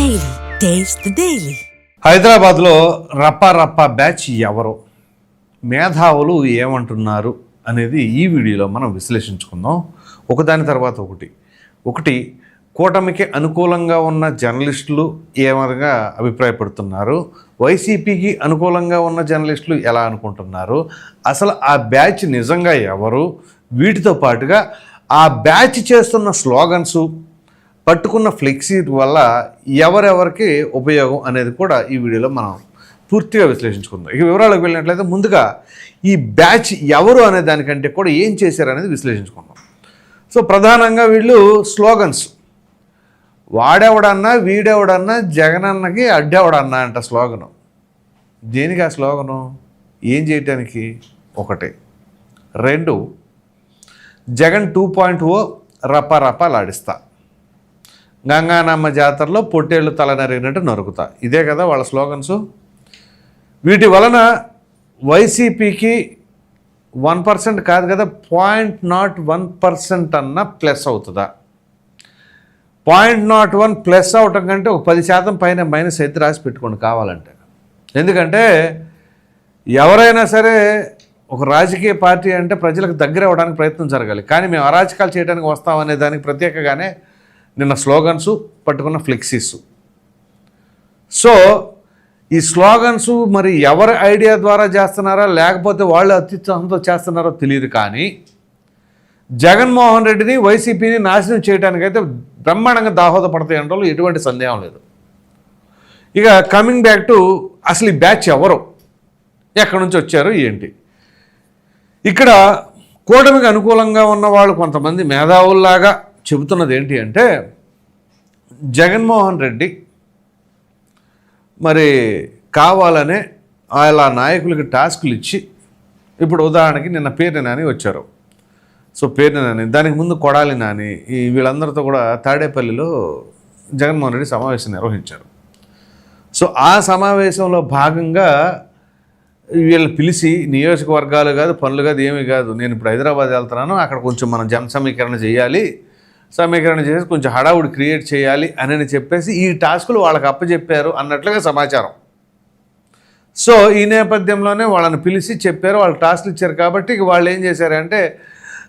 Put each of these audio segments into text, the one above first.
Daily taste daily హైదరాబాద్లో రప్ప batch ఎవరు? మేధావులు ఏమంటున్నారు అనేది ఈ వీడియోలో మనం విశ్లేషించుకుందాం. ఒకదాని తర్వాత ఒకటి. ఒకటి కూటమికి అనుకూలంగా ఉన్న జర్నలిస్టులు ఏమనగా అభిప్రాయపడుతున్నారు? వైసీపీకి అనుకూలంగా ఉన్న జర్నలిస్టులు ఎలా అనుకుంటున్నారు? అసలు ఆ బ్యాచ్ నిజంగా ఎవరు? వీటితో పాటుగా ఆ బ్యాచ్ చేస్తున్న స్లోగన్సు పట్టుకున్న ఫ్లెక్సీ వల్ల ఎవరెవరికి ఉపయోగం అనేది కూడా ఈ వీడియోలో మనం పూర్తిగా విశ్లేషించుకుందాం. ఇక వివరాలకు వెళ్ళినట్లయితే ముందుగా ఈ బ్యాచ్ ఎవరు అనే దానికంటే కూడా ఏం చేశారు అనేది విశ్లేషించుకుందాం. సో ప్రధానంగా వీళ్ళు స్లోగన్స్. వాడెవడన్నా వీడెవడన్నా జగనన్నకి అడ్డెవడన్నా అంట స్లోగను. దేనికి ఆ స్లోగను? ఏం చేయటానికి? ఒకటి. రెండు జగన్ టూ పాయింట్ ఓ రప రపాలాడిస్తా గంగానమ్మ జాతరలో పొట్టేళ్ళు తలనరిగినట్టు నరుకుతా. ఇదే కదా వాళ్ళ స్లోగన్స్? వీటి వలన వైసీపీకి వన్ పర్సెంట్ కాదు కదా పాయింట్ నాట్ వన్ పర్సెంట్ అన్న ప్లస్ అవుతుందా? పాయింట్ నాట్ వన్ ప్లస్ అవటం కంటే ఒక పది శాతం పైన మైనస్ అయితే రాసి పెట్టుకోండి కావాలంటే. ఎందుకంటే ఎవరైనా సరే ఒక రాజకీయ పార్టీ అంటే ప్రజలకు దగ్గర అవ్వడానికి ప్రయత్నం జరగాలి. కానీ మేము అరాచకాలు చేయడానికి వస్తామనే దానికి ప్రత్యేకగానే నిన్న స్లోగన్స్ పట్టుకున్న ఫ్లెక్సీస్. సో ఈ స్లోగన్స్ మరి ఎవరి ఐడియా ద్వారా చేస్తున్నారా? లేకపోతే వాళ్ళు అత్యుత్సాహంతో చేస్తున్నారో తెలియదు కానీ జగన్మోహన్ రెడ్డిని వైసీపీని నాశనం చేయడానికైతే బ్రహ్మాండంగా దాహోదపడతాయి అంటే ఎటువంటి సందేహం లేదు. ఇక కమింగ్ బ్యాక్ టు అసలు ఈ బ్యాచ్ ఎవరు? ఎక్కడి నుంచి వచ్చారు? ఏంటి? ఇక్కడ కూటమికి అనుకూలంగా ఉన్న వాళ్ళు కొంతమంది మేధావుల్లాగా చెబుతున్నది ఏంటి అంటే జగన్మోహన్ రెడ్డి మరి కావాలనే అలా నాయకులకి టాస్కులు ఇచ్చి ఇప్పుడు ఉదాహరణకి నిన్న పేరు నాని వచ్చారు. సో పేరు నాని దానికి ముందు కొడాలి నాని ఈ వీళ్ళందరితో కూడా తాడేపల్లిలో జగన్మోహన్ రెడ్డి సమావేశం నిర్వహించారు. సో ఆ సమావేశంలో భాగంగా వీళ్ళు పిలిచి నియోజకవర్గాలు కాదు పనులు కాదు ఏమీ కాదు నేను ఇప్పుడు హైదరాబాద్ వెళ్తున్నాను అక్కడ కొంచెం మనం జన సమీకరణ చేయాలి సమీకరణ చేసి కొంచెం హడావుడి క్రియేట్ చేయాలి అని చెప్పేసి ఈ టాస్కులు వాళ్ళకి అప్పచెప్పారు అన్నట్లుగా సమాచారం. సో ఈ నేపథ్యంలోనే వాళ్ళని పిలిచి చెప్పారు వాళ్ళు టాస్క్లు ఇచ్చారు కాబట్టి ఇక వాళ్ళు ఏం చేశారంటే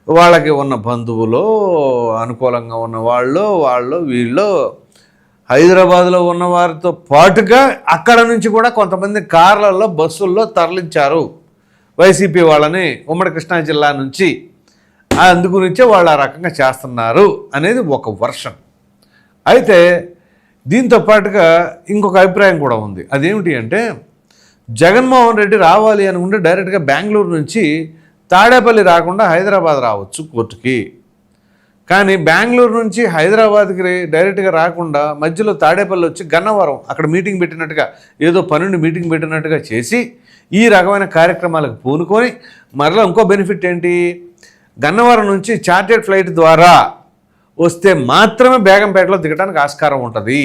వాళ్ళకి ఉన్న బంధువులు అనుకూలంగా ఉన్న వాళ్ళు వాళ్ళు వీళ్ళు హైదరాబాద్లో ఉన్న వారితో పాటుగా అక్కడ నుంచి కూడా కొంతమంది కార్లలో బస్సుల్లో తరలించారు. వైసీపీ వాళ్ళని ఉమ్మడి కృష్ణా జిల్లా నుంచి. అందుగురించే వాళ్ళు ఆ రకంగా చేస్తున్నారు అనేది ఒక వర్షన్. అయితే దీంతో పాటుగా ఇంకొక అభిప్రాయం కూడా ఉంది. అదేమిటి అంటే జగన్మోహన్ రెడ్డి రావాలి అనుకుంటే డైరెక్ట్గా బెంగళూరు నుంచి తాడేపల్లి రాకుండా హైదరాబాద్ రావచ్చు కోర్టుకి. కానీ బెంగళూరు నుంచి హైదరాబాద్కి డైరెక్ట్గా రాకుండా మధ్యలో తాడేపల్లి వచ్చి గన్నవరం అక్కడ మీటింగ్ పెట్టినట్టుగా ఏదో పన్నెండు మీటింగ్ పెట్టినట్టుగా చేసి ఈ రకమైన కార్యక్రమాలకు పూనుకొని మరలా ఇంకో బెనిఫిట్ ఏంటి? గన్నవరం నుంచి చార్టెడ్ ఫ్లైట్ ద్వారా వస్తే మాత్రమే బేగంపేటలో దిగడానికి ఆస్కారం ఉంటుంది.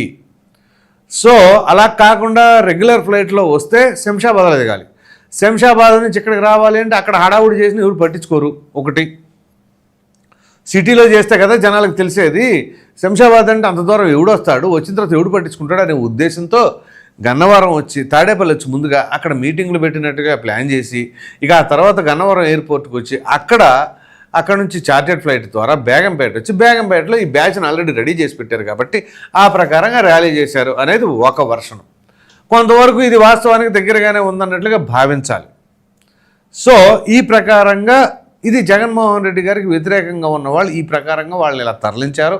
సో అలా కాకుండా రెగ్యులర్ ఫ్లైట్లో వస్తే శంషాబాద్లో దిగాలి. శంషాబాద్ నుంచి ఇక్కడికి రావాలి అంటే అక్కడ హడావుడి చేసిన ఎవరు పట్టించుకోరు. ఒకటి. సిటీలో చేస్తే కదా జనాలకు తెలిసేది శంషాబాద్ అంటే అంత దూరం ఎవడొస్తాడు వచ్చిన తర్వాత ఎవడు పట్టించుకుంటాడు అనే ఉద్దేశంతో గన్నవరం వచ్చి తాడేపల్లి వచ్చి ముందుగా అక్కడ మీటింగ్లు పెట్టినట్టుగా ప్లాన్ చేసి ఇక ఆ తర్వాత గన్నవరం ఎయిర్పోర్ట్కి వచ్చి అక్కడ అక్కడ నుంచి చార్టెడ్ ఫ్లైట్ ద్వారా బేగంపేట వచ్చి బేగంపేటలో ఈ బ్యాచ్ని ఆల్రెడీ రెడీ చేసి పెట్టారు కాబట్టి ఆ ప్రకారంగా ర్యాలీ చేశారు అనేది ఒక వర్షం. కొంతవరకు ఇది వాస్తవానికి దగ్గరగానే ఉందన్నట్లుగా భావించాలి. సో ఈ ప్రకారంగా ఇది జగన్మోహన్ రెడ్డి గారికి వ్యతిరేకంగా ఉన్న వాళ్ళు ఈ ప్రకారంగా వాళ్ళని ఇలా తరలించారు.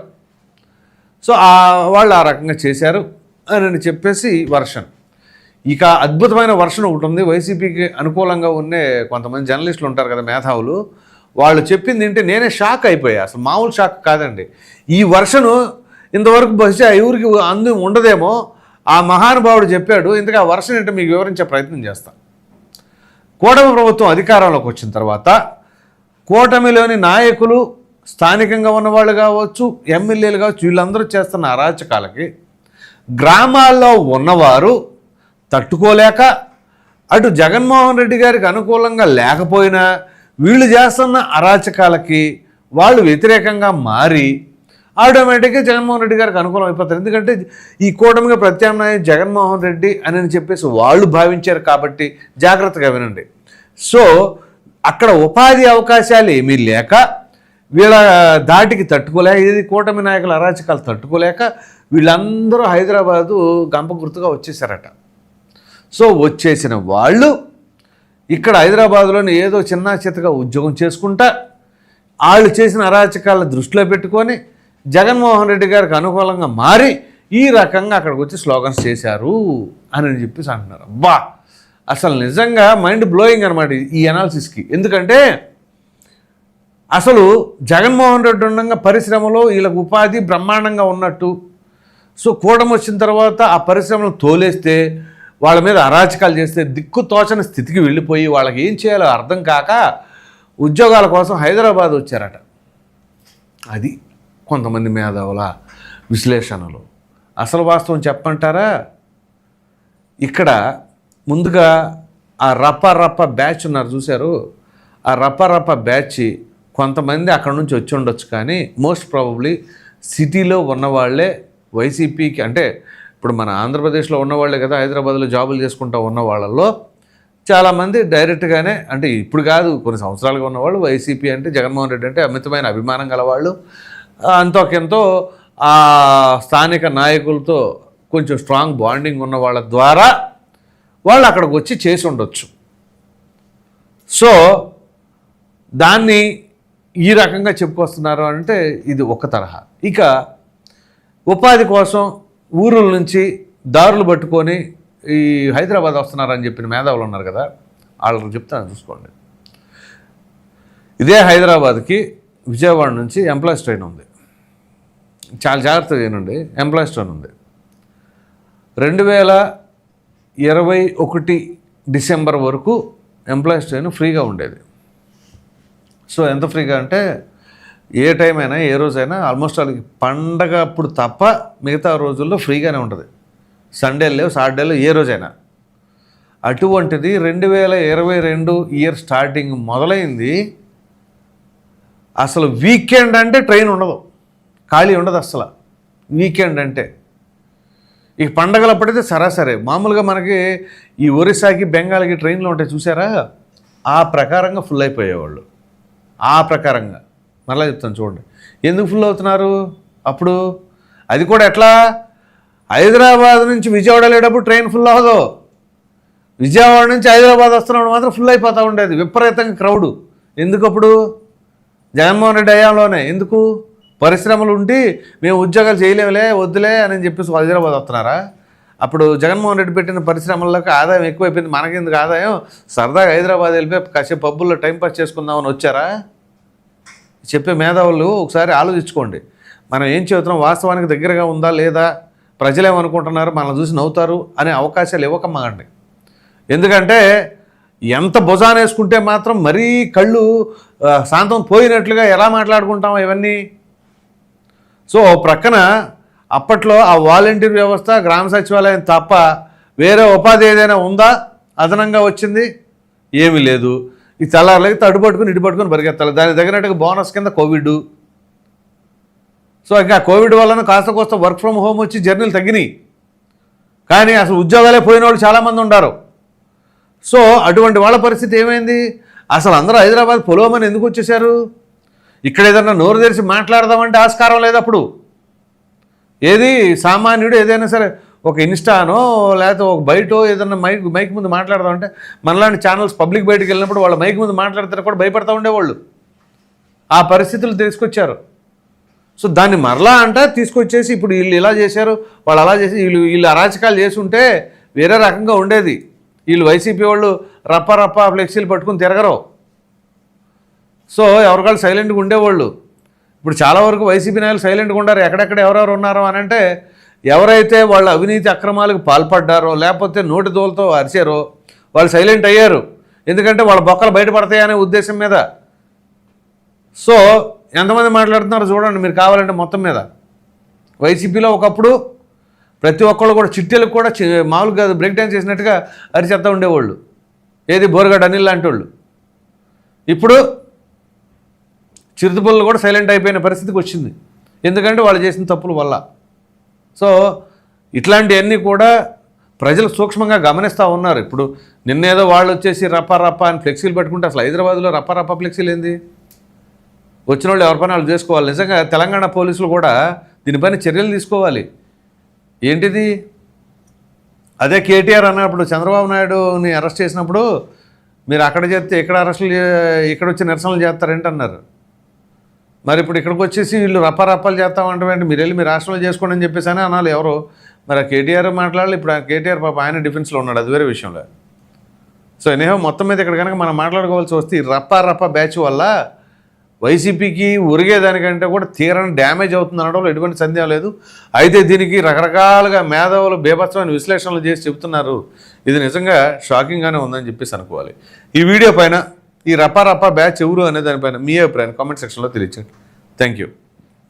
సో ఆ వాళ్ళు ఆ రకంగా చేశారు అని చెప్పేసి వర్షన్ ఇక అద్భుతమైన వర్షన్ ఒకటి ఉంది. వైసీపీకి అనుకూలంగా ఉండే కొంతమంది జర్నలిస్టులు ఉంటారు కదా మేధావులు. వాళ్ళు చెప్పింది ఏంటి? నేనే షాక్ అయిపోయా. అసలు మామూలు షాక్ కాదండి. ఈ వర్షను ఇంతవరకు బహుశా ఎవరికి అందు ఉండదేమో. ఆ మహానుభావుడు చెప్పాడు ఇంతగా ఆ వర్షం ఏంటో మీకు వివరించే ప్రయత్నం చేస్తాను కూటమి ప్రభుత్వం అధికారంలోకి వచ్చిన తర్వాత కూటమిలోని నాయకులు స్థానికంగా ఉన్నవాళ్ళు కావచ్చు ఎమ్మెల్యేలు కావచ్చు వీళ్ళందరూ చేస్తున్న అరాచకాలకి గ్రామాల్లో ఉన్నవారు తట్టుకోలేక అటు జగన్మోహన్ రెడ్డి గారికి అనుకూలంగా లేకపోయినా వీళ్ళు చేస్తున్న అరాచకాలకి వాళ్ళు వ్యతిరేకంగా మారి ఆటోమేటిక్గా జగన్మోహన్ రెడ్డి గారికి అనుకూలం అయిపోతారు. ఎందుకంటే ఈ కూటమిగా ప్రత్యామ్నాయం జగన్మోహన్ రెడ్డి అని చెప్పేసి వాళ్ళు భావించారు కాబట్టి జాగ్రత్తగా వినండి. సో అక్కడ ఉపాధి అవకాశాలు ఏమీ లేక వీళ్ళ దాటికి తట్టుకోలేక ఇది కూటమి నాయకుల అరాచకాలు తట్టుకోలేక వీళ్ళందరూ హైదరాబాదు గంప గుర్తుగా వచ్చేసారట. సో వచ్చేసిన వాళ్ళు ఇక్కడ హైదరాబాద్లోని ఏదో చిన్న చితగా ఉద్యోగం చేసుకుంటా వాళ్ళు చేసిన అరాచకాల దృష్టిలో పెట్టుకొని జగన్మోహన్ రెడ్డి గారికి అనుకూలంగా మారి ఈ రకంగా అక్కడికి వచ్చి స్లోగన్స్ చేశారు అని చెప్పేసి అంటున్నారు. అబ్బా! అసలు నిజంగా మైండ్ బ్లోయింగ్ అనమాట ఈ అనాలిసిస్కి ఎందుకంటే అసలు జగన్మోహన్ రెడ్డి ఉండగా పరిశ్రమలో వీళ్ళకి ఉపాధి బ్రహ్మాండంగా ఉన్నట్టు. సో కూడం వచ్చిన తర్వాత ఆ పరిశ్రమను తోలేస్తే వాళ్ళ మీద అరాచకాలు చేస్తే దిక్కు తోచని స్థితికి వెళ్ళిపోయి వాళ్ళకి ఏం చేయాలో అర్థం కాక ఉద్యోగాల కోసం హైదరాబాద్ వచ్చారట. అది కొంతమంది మేధావుల విశ్లేషణలు. అసలు వాస్తవం చెప్పంటారా? ఇక్కడ ముందుగా ఆ రప్ప రప్ప బ్యాచ్ ఉన్నారు చూశారు. ఆ రప్ప రప్ప బ్యాచ్ కొంతమంది అక్కడ నుంచి వచ్చి ఉండొచ్చు కానీ మోస్ట్ ప్రాబబ్లీ సిటీలో ఉన్నవాళ్ళే వైసీపీకి అంటే ఇప్పుడు మన ఆంధ్రప్రదేశ్లో ఉన్నవాళ్ళే కదా హైదరాబాద్లో జాబులు చేసుకుంటూ ఉన్న వాళ్ళల్లో చాలామంది డైరెక్ట్గానే అంటే ఇప్పుడు కాదు కొన్ని సంవత్సరాలుగా ఉన్నవాళ్ళు వైసీపీ అంటే జగన్మోహన్ రెడ్డి అంటే అమితమైన అభిమానం గలవాళ్ళు. అంతోకెంతో ఆ స్థానిక నాయకులతో కొంచెం స్ట్రాంగ్ బాండింగ్ ఉన్న వాళ్ళ ద్వారా వాళ్ళు అక్కడికి వచ్చి చేసి ఉండొచ్చు. సో దాన్ని ఈ రకంగా చెప్పుకొస్తున్నారు అంటే ఇది ఒక తరహా. ఇక ఉపాధి కోసం ఊరుల నుంచి దారులు పట్టుకొని ఈ హైదరాబాద్ వస్తున్నారని చెప్పిన మేధావులు ఉన్నారు కదా వాళ్ళకి చెప్తాను చూసుకోండి. ఇదే హైదరాబాద్కి విజయవాడ నుంచి ఎంప్లాయీస్ ట్రైన్ ఉంది. చాలా జాగ్రత్తగా వినండి ఎంప్లాయీస్ ట్రైన్ ఉంది. రెండు వేల ఇరవై ఒకటి డిసెంబర్ వరకు ఎంప్లాయీస్ ట్రైన్ ఫ్రీగా ఉండేది. సో ఎంత ఫ్రీగా అంటే ఏ టైం అయినా ఏ రోజైనా ఆల్మోస్ట్ వాళ్ళకి పండగ అప్పుడు తప్ప మిగతా రోజుల్లో ఫ్రీగానే ఉంటుంది. సండే లేవు సాటర్డేలు ఏ రోజైనా అటువంటిది రెండు వేల ఇరవై రెండు ఇయర్ స్టార్టింగ్ మొదలైంది. అసలు వీకెండ్ అంటే ట్రైన్ ఉండదు. ఖాళీ ఉండదు అసలు వీకెండ్ అంటే. ఇక పండగలప్పుడైతే సరాసరే. మామూలుగా మనకి ఈ ఒరిస్సాకి బెంగాల్కి ట్రైన్లు ఉంటాయి చూసారా? ఆ ప్రకారంగా ఫుల్ అయిపోయేవాళ్ళు. ఆ ప్రకారంగా. మరలా చెప్తాను చూడండి. ఎందుకు ఫుల్ అవుతున్నారు? అప్పుడు అది కూడా ఎట్లా? హైదరాబాద్ నుంచి విజయవాడ వెళ్ళేటప్పుడు ట్రైన్ ఫుల్ అవ్వదు. విజయవాడ నుంచి హైదరాబాద్ వస్తున్నప్పుడు మాత్రం ఫుల్ అయిపోతూ ఉండేది. విపరీతంగా క్రౌడు. ఎందుకు అప్పుడు? జగన్మోహన్ రెడ్డి అయ్యాంలోనే ఎందుకు? పరిశ్రమలు ఉండి మేము ఉద్యోగాలు చేయలేములే వద్దులే అని చెప్పేసి హైదరాబాద్ వస్తున్నారా? అప్పుడు జగన్మోహన్ రెడ్డి పెట్టిన పరిశ్రమలకు ఆదాయం ఎక్కువైపోయింది. మనకెందుకు ఆదాయం? సరదాగా హైదరాబాద్ వెళ్ళిపోయి కాసేపు పబ్బుల్లో టైంపాస్ చేసుకుందామని వచ్చారా? చెప్పే మేధావులు ఒకసారి ఆలోచించుకోండి. మనం ఏం చెబుతున్నాం వాస్తవానికి దగ్గరగా ఉందా? లేదా? ప్రజలేమనుకుంటున్నారు మనల్ని చూసి నవ్వుతారు అనే అవకాశాలు ఇవ్వకమ్మండి ఎందుకంటే ఎంత భుజాన వేసుకుంటే మాత్రం మరీ కళ్ళు శాంతం పోయినట్లుగా ఎలా మాట్లాడుకుంటాం ఇవన్నీ? సో ప్రక్కన అప్పట్లో ఆ వాలంటీర్ వ్యవస్థ గ్రామ సచివాలయం తప్ప వేరే ఉపాధి ఏదైనా ఉందా? అదనంగా వచ్చింది? ఏమీ లేదు. ఈ తెల్లారులకి తడు పట్టుకుని ఇటు పట్టుకుని పరిగెత్తాలి. దాని తగినట్టుగా బోనస్ కింద కోవిడ్. సో ఇంకా కోవిడ్ వలన కాస్త కోస్త వర్క్ ఫ్రమ్ హోమ్ వచ్చి జర్నీలు తగ్గినాయి. కానీ అసలు ఉద్యోగాలే పోయిన వాళ్ళు చాలామంది ఉన్నారు సో అటువంటి వాళ్ళ పరిస్థితి ఏమైంది? అసలు అందరూ హైదరాబాద్ పొలవమని ఎందుకు వచ్చేసారు ఇక్కడ ఏదన్నా నోరు తెరిచి మాట్లాడదామంటే ఆస్కారం లేదు అప్పుడు. ఏది సామాన్యుడు ఏదైనా సరే ఒక ఇన్స్టానో లేకపోతే ఒక బయటో ఏదన్నా మైక్ మైక్ ముందు మాట్లాడదాం అంటే మనలాంటి ఛానల్స్ పబ్లిక్ బయటకు వెళ్ళినప్పుడు వాళ్ళ మైక్ ముందు మాట్లాడితే కూడా భయపడతా ఉండేవాళ్ళు. ఆ పరిస్థితులు తీసుకొచ్చారు. సో దాన్ని మరలా అంట తీసుకొచ్చేసి ఇప్పుడు వీళ్ళు ఇలా చేశారు వాళ్ళు అలా చేసి వీళ్ళు వీళ్ళు అరాచకాలు చేసి ఉంటే వేరే రకంగా ఉండేది. వీళ్ళు వైసీపీ వాళ్ళు రప్ప రప్ప ఫ్లెక్సీలు పట్టుకుని తిరగరు. సో ఎవరికాళ్ళు సైలెంట్గా ఉండేవాళ్ళు. ఇప్పుడు చాలా వరకు వైసీపీ నాయకులు సైలెంట్గా ఉండారు. ఎక్కడెక్కడ ఎవరెవరు ఉన్నారు అని అంటే ఎవరైతే వాళ్ళ అవినీతి అక్రమాలకు పాల్పడ్డారో లేకపోతే నోటి దోలతో అరిచారో వాళ్ళు సైలెంట్ అయ్యారు. ఎందుకంటే వాళ్ళ బొక్కలు బయటపడతాయనే ఉద్దేశం మీద. సో ఎంతమంది మాట్లాడుతున్నారో చూడండి మీరు కావాలంటే మొత్తం మీద. వైసీపీలో ఒకప్పుడు ప్రతి ఒక్కళ్ళు కూడా చిట్టెలకు కూడా మామూలుగా బ్రేక్ డ్యాన్స్ చేసినట్టుగా అరిచేస్తూ ఉండేవాళ్ళు. ఏది బోరగడ్డ అనిల్ లాంటి వాళ్ళు. ఇప్పుడు చిరుతపుల్లు కూడా సైలెంట్ అయిపోయిన పరిస్థితికి వచ్చింది. ఎందుకంటే వాళ్ళు చేసిన తప్పుల వల్ల. సో ఇట్లాంటివన్నీ కూడా ప్రజలు సూక్ష్మంగా గమనిస్తూ ఉన్నారు. ఇప్పుడు నిన్నేదో వాళ్ళు వచ్చేసి రప్ప రప్ప అని ఫ్లెక్సీలు పెట్టుకుంటే అసలు హైదరాబాద్లో రప్ప రప్ప ఫ్లెక్సీలు ఏంది? వచ్చిన వాళ్ళు ఎవరి పని వాళ్ళు చేసుకోవాలి. నిజంగా తెలంగాణ పోలీసులు కూడా దీనిపైన చర్యలు తీసుకోవాలి. ఏంటిది? అదే కేటీఆర్ అన్నప్పుడు చంద్రబాబు నాయుడుని అరెస్ట్ చేసినప్పుడు మీరు అక్కడ చేస్తే ఇక్కడ అరెస్టులు ఇక్కడ వచ్చి నిరసనలు చేస్తారేంటన్నారు? మరి ఇప్పుడు ఇక్కడికి వచ్చేసి వీళ్ళు రప్పారప్పాలు చేస్తామంటే మీరు వెళ్ళి మీరు రాష్ట్రంలో చేసుకోండి అని చెప్పేసి అని అనాలి ఎవరు. మరి ఆ కేటీఆర్ మాట్లాడాలి. ఇప్పుడు ఆ కేటీఆర్ పాప ఆయన డిఫెన్స్లో ఉన్నాడు. అది వేరే విషయంలో. సో ఎనీహో మొత్తం మీద ఇక్కడ కనుక మనం మాట్లాడుకోవాల్సి వస్తే ఈ రప్ప బ్యాచ్ వల్ల వైసీపీకి ఉరిగేదానికంటే కూడా తీరని డ్యామేజ్ అవుతుంది అనడంలో ఎటువంటి సందేహం లేదు. అయితే దీనికి రకరకాలుగా మేధావులు బీభత్సమైన విశ్లేషణలు చేసి చెబుతున్నారు. ఇది నిజంగా షాకింగ్గానే ఉందని చెప్పేసి అనుకోవాలి. ఈ వీడియో పైన ఈ రప్ప రప్ప బ్యాచ్ ఎవరు అనే దానిపైన మీ అభిప్రాయం కామెంట్ సెక్షన్లో తెలియచండి థ్యాంక్ యూ